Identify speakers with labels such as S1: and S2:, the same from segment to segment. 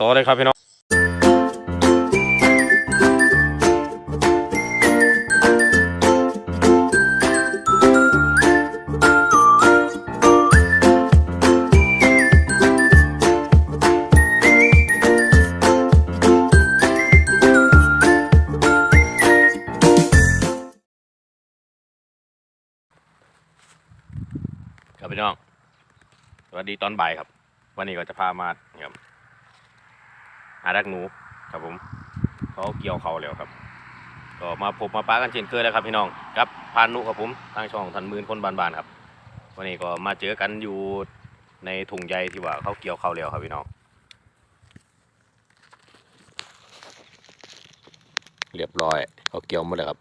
S1: ต่อเลยครับพี่น้องครับพี่น้องสวัสดีตอนบ่ายครับ วันนี้ก็จะพามาเนี่ยครับ ดักหนูครับผมเขาเกี่ยวเขาแล้วครับก็มาพบมาป้ากันเช่นเคยแล้วครับพี่น้องครับพานุครับผมทางช่องทันมืนคนบานๆครับ วันนี้ก็มาเจอกันอยู่ในถุงใยที่ว่าเขาเกี่ยวเขาแล้วครับพี่น้องเรียบร้อยเขาเกี่ยวหมดแล้วครับ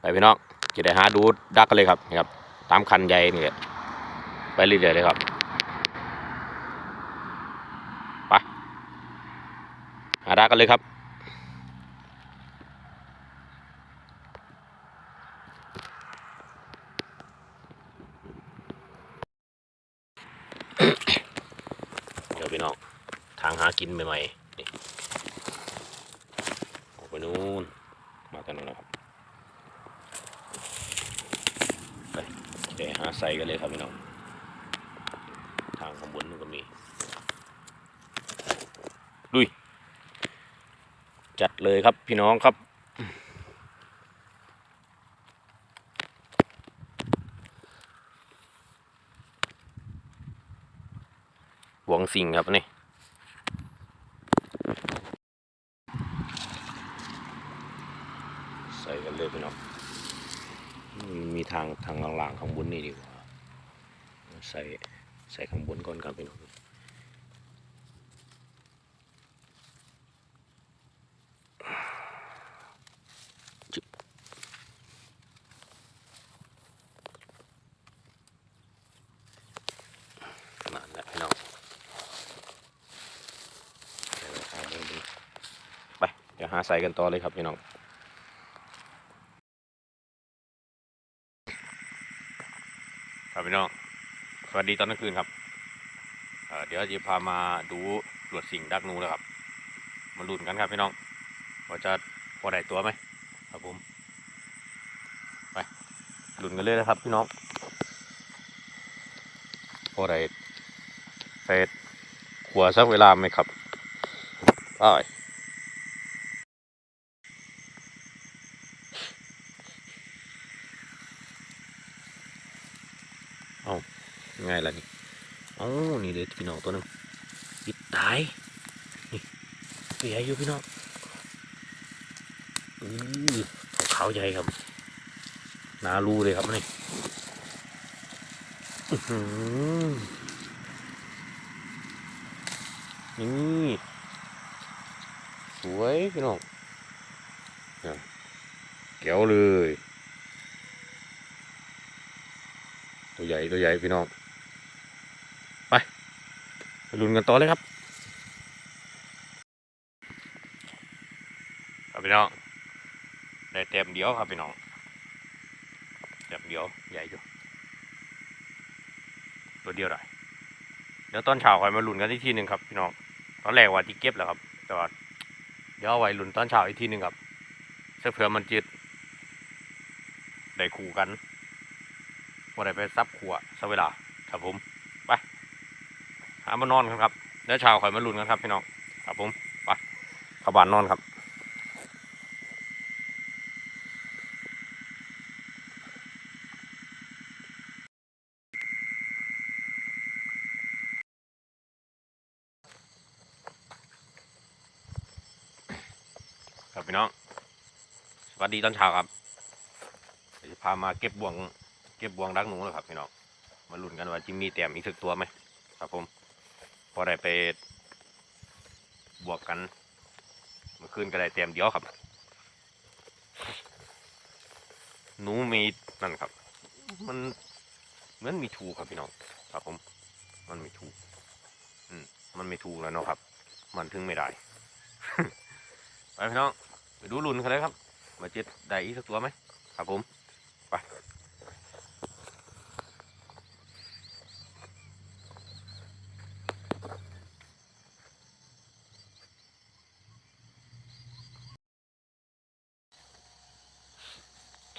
S1: ไปพี่น้องจะได้หาดูดักกันเลยครับนะครับ ตามคันใยนี่แหละไปเรื่อยๆเลยครับ ไป หาดักกันเลยครับ เดี๋ยวพี่น้อง ทางหากินใหม่ๆนี่ออกไปนู้นมากันนู้นครับไปไปหาใส่กันเลยครับพี่น้อง ทางข้างบนนู่นก็มี ลุย จัดเลยครับพี่น้องครับ หวงสิงครับนี่ใส่กันเลยพี่น้องมีทางทางหล่างๆข้างบนนี่ดีกว่า ใส่ใส่ข้างบนก่อนครับพี่น้องจึ๊บนั่นแหละพี่น้องเดี๋ยวเอามือดูไปเดี๋ยว หาใส่กันต่อเลยครับพี่น้องครับพี่น้อง สวัสดีตอนกลางคืนครับเเดี๋ยวจะพามาดูตรวจสิ่งดักนูแล้วครับ มาลุ้นกันครับพี่น้องว่าจะพอได้ตัวไหมครับผมไปลุ้นกันเลยนะครับพี่น้องพอได้ไปขัวสักเวลาไหมครับไป ง่ายละนี่เอ้นี่เลยพี่น้องตัวนึงปิดตาย นี่เปียอยู่พี่น้องอือขาวใหญ่ครับหนารูเลยครับนี่อื้อหือนี่สวยพี่น้องเนี่ยแก้วเลย ตัวใหญ่ตัวใหญ่พี่น้อง ไปลุ้นกันต่อเลยครับครับพี่น้องได้เต็มเดียวครับพี่น้องเต็มเดียวใหญ่อยู่ตัวเดียวได้เดี๋ยวตอนเช้าคอยมาลุ้นกันอีกทีหนึ่งครับพี่น้องตอนแรกว่าที่เก็บแล้วครับแต่ว่าเดี๋ยวเอาไว้ลุ้นตอนเช้าอีกทีหนึ่งครับเสื้อเผื่อมันจืดได้คู่กันว่าได้ไปซับขัวซะเวลาครับผมไปามานอนกันครับเดี๋ยวเช้าค่อยมาลุ้นกันครับพี่น้องครับผมไปขบานนอนครับครับพี่น้อง สวัสดีตอนเช้าครับจะพามาเก็บบวง เก็บบวงดักหนูแล้วครับพี่น้อง มาลุ้นกันว่าจะมีแต้มอีกสักตัวไหมครับผม อได้ไปบวกกันเมื่อคืนก็ได้แต้มเดียวครับ หนูมีนั่นครับ มันเหมือนมีทูครับพี่น้องครับผม มันมีทูอืมมันไม่ถูกแล้วเนาะครับ มันถึงไม่ได้ไปพี่น้องไปดูลุ้นกันเลยครับ มาเจ็ดได้อีกสักตัวไหมครับผม ไป ค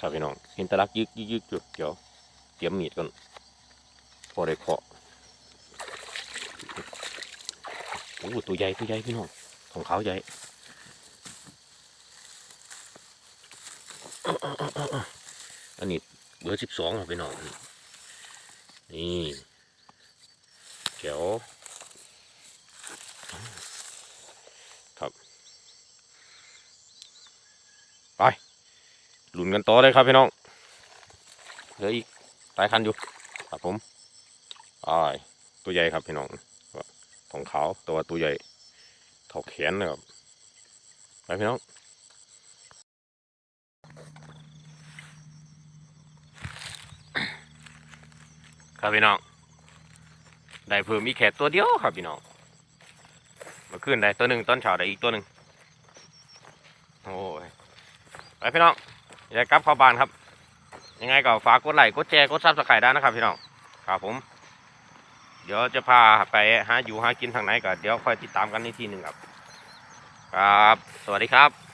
S1: ครับพี่น้อง เห็นตะลักยึกยึกยึกอยู่เดี๋ยวเตรียมมีดก่อน พอได้เคาะโอ้โหตัวใหญ่ตัวใหญ่พี่น้อง ของเขาใหญ่อันนี้เบอร์สิบสองครับพี่น้อง นี่เขียวครับไปหลุน กันต่อเลยครับพี่น้องเหลืออีกหลายคันอยู่ครับผมไปตัวใหญ่ครับพี่น้องของขาวตัวตัวใหญ่เท่าแขนเลยครับไปพี่น้องครับพี่น้อง ได้เพิ่มอีกแค่ตัวเดียวครับพี่น้องมาขึ้นได้ตัวหนึ่งต้นเฉาได้อีกตัวหนึ่งโอ้ยไปพี่น้อง อย่ากลับเข้าบ้านครับ ยังไงก็ฝากกดไลค์กดแชร์กดซับสไครต์ได้นะครับพี่น้องครับผม เดี๋ยวจะพาไปหาอยู่หากินทางไหนก็เดี๋ยวค่อยติดตามกันในทีหนึ่งครับ ครับ สวัสดีครับ